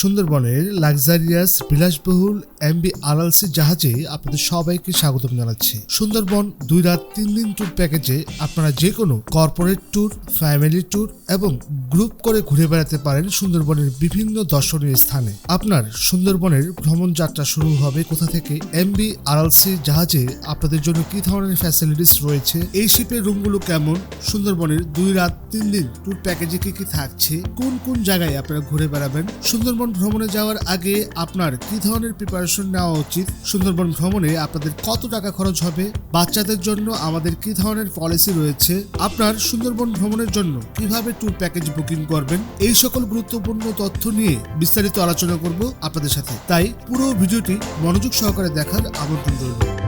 সুন্দরবনের লাক্সারিয়াস, বিলাসবহুল MB RLC জাহাজে আপনাদের সবাইকে স্বাগতম জানাচ্ছি। সুন্দরবন দুই রাত, তিন দিন ট্যুর প্যাকেজে আপনারা যে কোনো কর্পোরেট ট্যুর ফ্যামিলি ট্যুর এবং গ্রুপ করে ঘুরে বেড়াতে পারেন সুন্দরবনের বিভিন্ন দর্শনীয় স্থানে। আপনার সুন্দরবনের ভ্রমণ যাত্রা শুরু হবে কোথা থেকে? এমবি আরএলসি জাহাজে আপনাদের জন্য কি ধরনের ফ্যাসিলিটিস রয়েছে? এই শিপের রুমগুলো কেমন? সুন্দরবনের দুই রাত, তিন দিন ট্যুর প্যাকেজে কি কি থাকছে? কোন কোন জায়গায় আপনারা ঘুরে বেড়াবেন? সুন্দরবন ভ্রমণে যাওয়ার আগে আপনার কি ধরনের প্রিপারেশন নেওয়া উচিত? সুন্দরবন ভ্রমণে আপনাদের কত টাকা খরচ হবে? বাচ্চাদের জন্য আমাদের কি ধরনের পলিসি রয়েছে? আপনার সুন্দরবন ভ্রমণের জন্য কীভাবে ট্যুর প্যাকেজ বুকিং করবেন? এই সকল গুরুত্বপূর্ণ তথ্য নিয়ে বিস্তারিত আলোচনা করব আপনাদের সাথে। তাই পুরো ভিডিওটি মনোযোগ সহকারে দেখার আমন্ত্রণ রইল।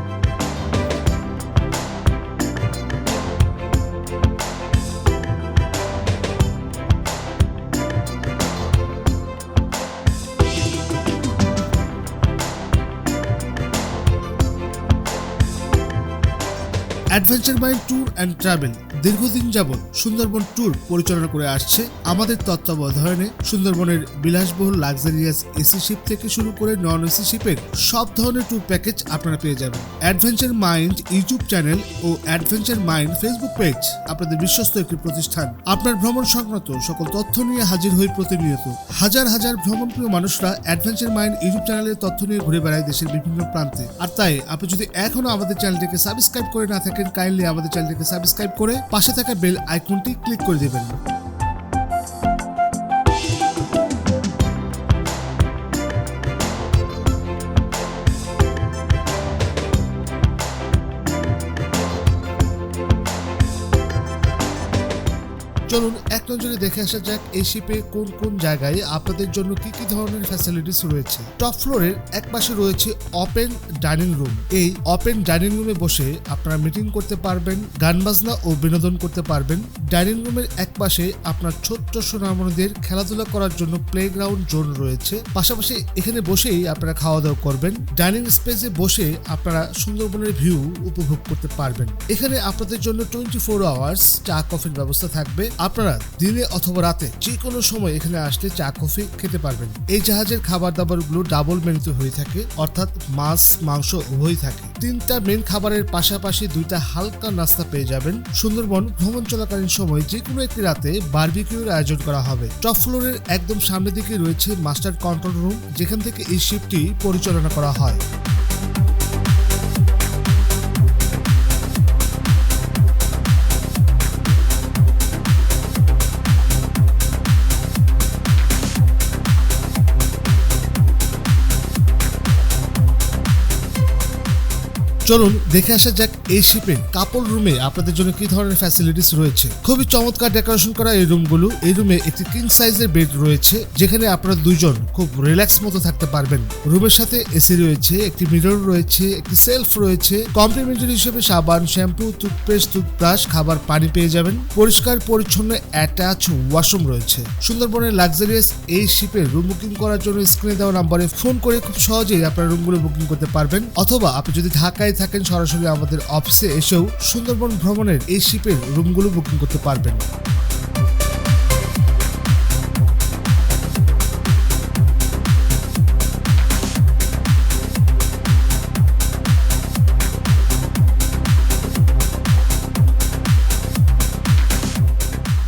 Adventure mind tour and travel দীর্ঘদিন যাবৎ সুন্দরবন ট্যুর পরিচালনা করে আসছে আমাদের তত্ত্বাবধানে সুন্দরবনের বিলাসবহুল লাক্সারিয়াস এসি শিপ থেকে শুরু করে নন এসি শিপের সব ধরনের ট্যুর প্যাকেজ আপনারা পেয়ে যাবেন। অ্যাডভেঞ্চার মাইন্ড ইউটিউব চ্যানেল ও অ্যাডভেঞ্চার মাইন্ড ফেসবুক পেজ, আপনাদের বিশ্বস্ত একটি প্রতিষ্ঠান। আপনার ভ্রমণ সংক্রান্ত সকল তথ্য নিয়ে হাজির হই প্রতিনিয়ত। হাজার হাজার ভ্রমণপ্রিয় মানুষরা অ্যাডভেঞ্চার মাইন্ড ইউটিউব চ্যানেলের তথ্য নিয়ে ঘুরে বেড়ায় দেশের বিভিন্ন প্রান্তে। আর তাই, আপনি যদি এখনও আমাদের চ্যানেলটিকে সাবস্ক্রাইব করে না থাকেন, কাইন্ডলি আমাদের চ্যানেলটিকে সাবস্ক্রাইব করে পাশে থাকা বেল আইকনটি ক্লিক করে দেবেন। চলুন এক নজরে দেখে আসা যাক এই শিপে কোন কোন জায়গায় আপনাদের জন্য কি কি ধরনের ফ্যাসিলিটিস রয়েছে। টপ ফ্লোরের এক পাশে রয়েছে ওপেন ডাইনিং রুম এই ওপেন ডাইনিং রুমে বসে আপনারা মিটিং করতে পারবেন, গান বাজনা ও বিনোদন করতে পারবেন। ডাইনিং রুমের এক পাশে আপনার ছোট্ট সোনামণিদের খেলাধুলা করার জন্য প্লে গ্রাউন্ড জোন রয়েছে। পাশাপাশি এখানে বসেই আপনারা খাওয়া দাওয়া করবেন ডাইনিং স্পেসে বসে আপনারা সুন্দরবনের ভিউ উপভোগ করতে পারবেন। এখানে আপনাদের জন্য টোয়েন্টি ফোর আওয়ার্স চা কফির ব্যবস্থা থাকবে। আপনারা দিনে অথবা রাতে যে কোনো সময় এখানে আসলে চা, কফি খেতে পারবেন। এই জাহাজের খাবার দাবারগুলো ডাবল মেনুতে হয়ে থাকে, অর্থাৎ মাছ, মাংস উভয়ই থাকে। তিনটা মেন খাবারের পাশাপাশি দুইটা হালকা নাস্তা পেয়ে যাবেন। সুন্দরবন ভ্রমণ চলাকালীন সময় যে কোনো একটি রাতে বারবিকিউর আয়োজন করা হবে। টপ ফ্লোরের একদম সামনের দিকে রয়েছে মাস্টার কন্ট্রোল রুম, যেখান থেকে এই শিপটি পরিচালনা করা হয়। চলুন দেখে আসা যাক এই শিপের কাপড় রুমে আপনাদের জন্য কি ধরনের ফ্যাসিলিটিস রয়েছে। খুবই চমৎকার ডেকোরেশন করা এই রুমগুলো এই রুমে একটি কিং সাইজের বেড রয়েছে, যেখানে আপনারা দুইজন খুব রিল্যাক্স মতো থাকতে পারবেন। রুমের সাথে এসি রয়েছে, একটি মিরর রয়েছে, একটি সেলফ রয়েছে। কমপ্লিমেন্টারি হিসেবে সাবান শ্যাম্পু টুথপেস্ট টুথব্রাশ খাবার, পানি পেয়ে যাবেন। পরিষ্কার, পরিচ্ছন্ন অ্যাটাচ ওয়াশরুম রয়েছে। সুন্দরবনের লাক্সারিয়াস এই শিপের রুম বুকিং করার জন্য স্ক্রিনে দেওয়া নাম্বারে ফোন করে খুব সহজেই আপনারা রুমগুলো বুকিং করতে পারবেন। অথবা আপনি যদি ঢাকায় থাকেন সরাসরি আমাদের অফিসে এসেও সুন্দরবন ভ্রমণের এই শিপের রুমগুলো বুকিং করতে পারবেন।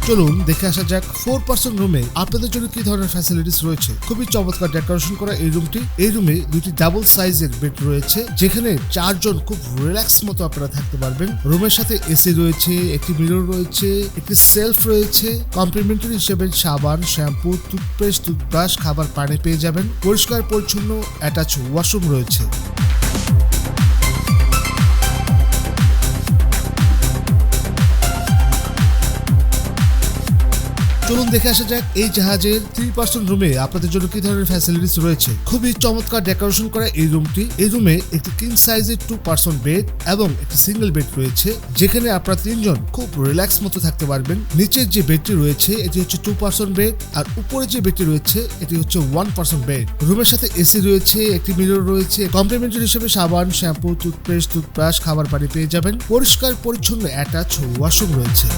চলুন দেখে আসা যাক ফোর পার্সন রুমে আপনাদের জন্য কি ধরনের ফ্যাসিলিটিস রয়েছে। খুবই চমৎকার ডেকোরেশন করা এই রুমটি এই রুমে দুটি ডাবল সাইজের বেড রয়েছে, যেখানে চারজন খুব রিল্যাক্স মতো আপনারা থাকতে পারবেন। রুমের সাথে এসি রয়েছে, একটি মিরর রয়েছে, একটি সেলফ রয়েছে। কমপ্লিমেন্টারি হিসেবে সাবান শ্যাম্পু টুথপেস্ট টুথব্রাশ খাবার পানি পেয়ে যাবেন। পরিষ্কার পরিচ্ছন্ন অ্যাটাচ ওয়াশরুম রয়েছে। চলুন দেখে আসা যাক এই জাহাজের থ্রি পার্সন রুমে আপনাদের জন্য কি ধরনের ফ্যাসিলিটিস রয়েছে। খুবই চমৎকার ডেকোরেশন করা এই রুমটি এই রুমে একটি কিং সাইজের টু পার্সন বেড এবং একটি সিঙ্গেল বেড রয়েছে, যেখানে আপনারা তিনজন খুব রিল্যাক্স মতো থাকতে পারবেন। নিচের যে বেডটি রয়েছে, এটি হচ্ছে টু পার্সন বেড আর উপরে যে বেডটি রয়েছে, এটি হচ্ছে ওয়ান পার্সন বেড রুমের সাথে এসি রয়েছে, একটি মিরর রয়েছে কমপ্লিমেন্টারি হিসেবে সাবান শ্যাম্পু টুথপেস্ট টুথব্রাশ খাবার পানি পেয়ে যাবেন। পরিষ্কার, পরিচ্ছন্ন অ্যাটাচ ওয়াশরুম রয়েছে।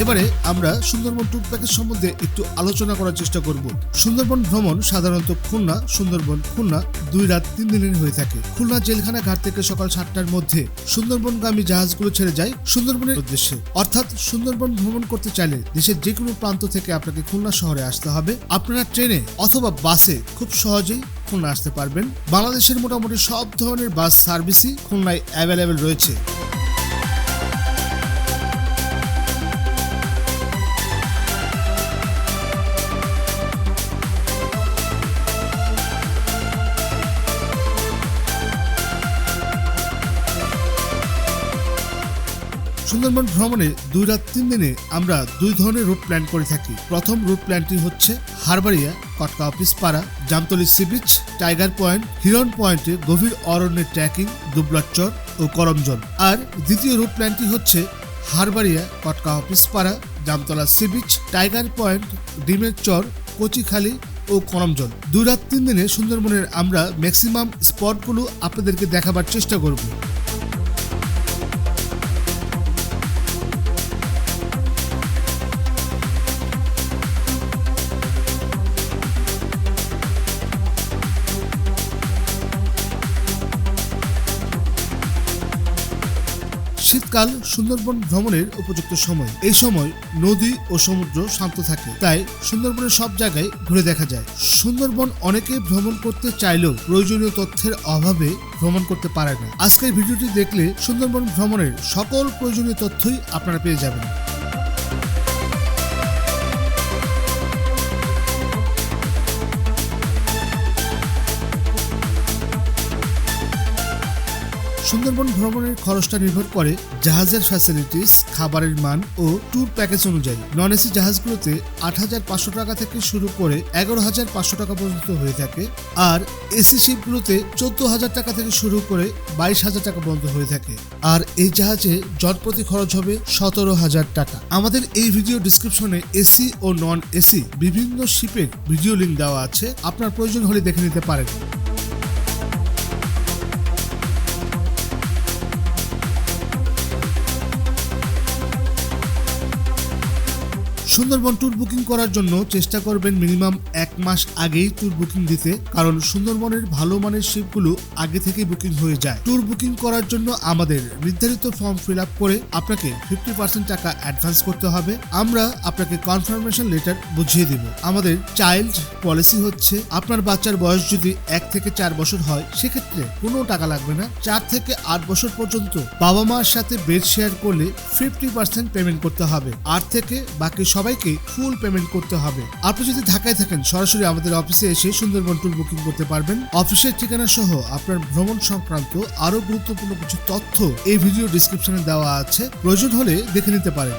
এবারে আমরা সুন্দরবন ট্যুর প্যাকেজ সম্বন্ধে একটু আলোচনা করার চেষ্টা করব। সুন্দরবন ভ্রমণ সাধারণত খুলনা, সুন্দরবন খুলনা দুই রাত তিন দিনের হয়ে থাকে। খুলনা জেলখানা ঘাট থেকে সকাল সাতটার মধ্যে সুন্দরবনগামী জাহাজগুলো ছেড়ে যায় সুন্দরবনের উদ্দেশ্যে। অর্থাৎ সুন্দরবন ভ্রমণ করতে চাইলে দেশের যে কোনো প্রান্ত থেকে আপনাকে খুলনা শহরে আসতে হবে। আপনারা ট্রেনে অথবা বাসে খুব সহজেই খুলনা আসতে পারবেন। বাংলাদেশের মোটামুটি সব ধরনের বাস সার্ভিসই খুলনায় অ্যাভেলেবেল রয়েছে। সুন্দরবন ভ্রমণে দুই রাত, তিন দিনে আমরা দুই ধরনের রুট প্ল্যান করে থাকি। প্রথম রুট প্ল্যানটি হচ্ছে Harbaria, Katka office Para, Jamtoli sea beach tiger point Hiron পয়েন্টে গভীর অরণ্যের ট্রেকিং দুবলাচর ও করমজল আর দ্বিতীয় রুট প্ল্যানটি হচ্ছে Harbaria, Katka office Para, Jamtala sea beach tiger point ডিমের চর, কচিখালি ও করমজল দুই রাত, তিন দিনে সুন্দরবনের আমরা ম্যাক্সিমাম স্পটগুলো আপনাদেরকে দেখাবার চেষ্টা করব। শীতকাল সুন্দরবন ভ্রমণের উপযুক্ত সময়। এই সময় নদী ও সমুদ্র শান্ত থাকে, তাই সুন্দরবনের সব জায়গায় ঘুরে দেখা যায়। সুন্দরবন অনেকে ভ্রমণ করতে চাইলেও প্রয়োজনীয় তথ্যের অভাবে ভ্রমণ করতে পারে না। আজকের ভিডিওটি দেখলে সুন্দরবন ভ্রমণের সকল প্রয়োজনীয় তথ্যই আপনারা পেয়ে যাবেন। সুন্দরবন ভ্রমণের খরচটা নির্ভর করে জাহাজের ফ্যাসিলিটিস খাবারের মান ও ট্যুর প্যাকেজ অনুযায়ী। নন এসি জাহাজগুলোতে আট হাজার পাঁচশো টাকা থেকে শুরু করে এগারো হাজার পাঁচশো টাকা পর্যন্ত হয়ে থাকে আর এসি শিপগুলোতে চোদ্দ হাজার টাকা থেকে শুরু করে বাইশ হাজার টাকা পর্যন্ত হয়ে থাকে। আর এই জাহাজে জটপ্রতি খরচ হবে সতেরো হাজার টাকা। আমাদের এই ভিডিও ডিসক্রিপশনে এসি ও নন এসি বিভিন্ন শিপের ভিডিও লিঙ্ক দেওয়া আছে। আপনার প্রয়োজন হলে দেখে নিতে পারেন। সুন্দরবন ট্যুর বুকিং করার জন্য চেষ্টা করবেন মিনিমাম এক মাস আগেই ট্যুর বুকিং দিতে, কারণ সুন্দরবনের ভালো মানের শিপগুলো আগে থেকেই বুকিং হয়ে যায়। ট্যুর বুকিং করার জন্য আমাদের নির্ধারিত ফর্ম ফিল আপ করে আপনাকে ফিফটি পার্সেন্ট টাকা অ্যাডভান্স করতে হবে। আমরা আপনাকে কনফার্মেশন লেটার বুঝিয়ে দিব। আমাদের চাইল্ড পলিসি হচ্ছে, আপনার বাচ্চার বয়স যদি এক থেকে চার বছর হয়, সেক্ষেত্রে কোনো টাকা লাগবে না। চার থেকে আট বছর পর্যন্ত বাবা মার সাথে বেড শেয়ার করলে ফিফটি পার্সেন্ট পেমেন্ট করতে হবে। আট থেকে বাকি সবাইকে ফুল পেমেন্ট করতে হবে। আপনি যদি ঢাকায় থাকেন, সরাসরি আমাদের অফিসে এসে সুন্দরবন ট্যুর বুকিং করতে পারবেন। অফিসের ঠিকানা সহ আপনার ভ্রমণ সংক্রান্ত আরও গুরুত্বপূর্ণ কিছু তথ্য এই ভিডিও ডিসক্রিপশনে দেওয়া আছে। প্রয়োজন হলে দেখে নিতে পারেন।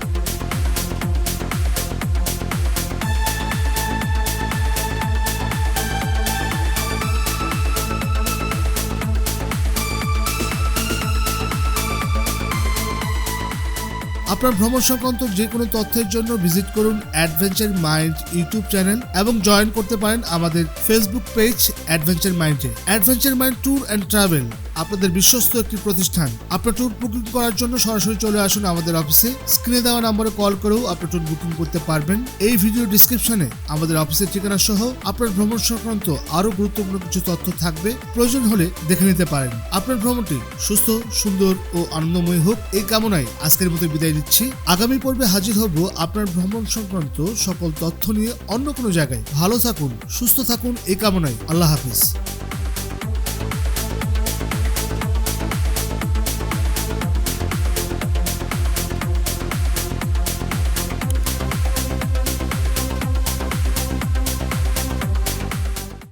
আপনার ভ্রমণ সংক্রান্ত যে কোনো তথ্যের জন্য ভিজিট করুন অ্যাডভেঞ্চার মাইন্ড ইউটিউব চ্যানেল এবং জয়েন করতে পারেন আমাদের ফেসবুক পেজ অ্যাডভেঞ্চার মাইন্ডে। Adventure mind tour and travel. আপনাদের বিশ্বস্ত একটি প্রতিষ্ঠান। আপনার ট্যুর বুকিং করার জন্য সরাসরি চলে আসুন আমাদের অফিসে স্ক্রিনে দেওয়া নম্বরে কল করেও আপনার ট্যুর বুকিং করতে পারবেন। এই ভিডিও ডিসক্রিপশনে আমাদের অফিসের ঠিকানা সহ আপনার ভ্রমণ সংক্রান্ত আরও গুরুত্বপূর্ণ কিছু তথ্য থাকবে। প্রয়োজন হলে দেখে নিতে পারেন। আপনার ভ্রমণটি সুস্থ, সুন্দর ও আনন্দময় হোক এই কামনায় আজকের মতো বিদায় নিচ্ছি। আগামী পর্বে হাজির হব আপনার ভ্রমণ সংক্রান্ত সকল তথ্য নিয়ে অন্য কোনো জায়গায়। ভালো থাকুন, সুস্থ থাকুন এই কামনায়। আল্লাহ হাফিজ।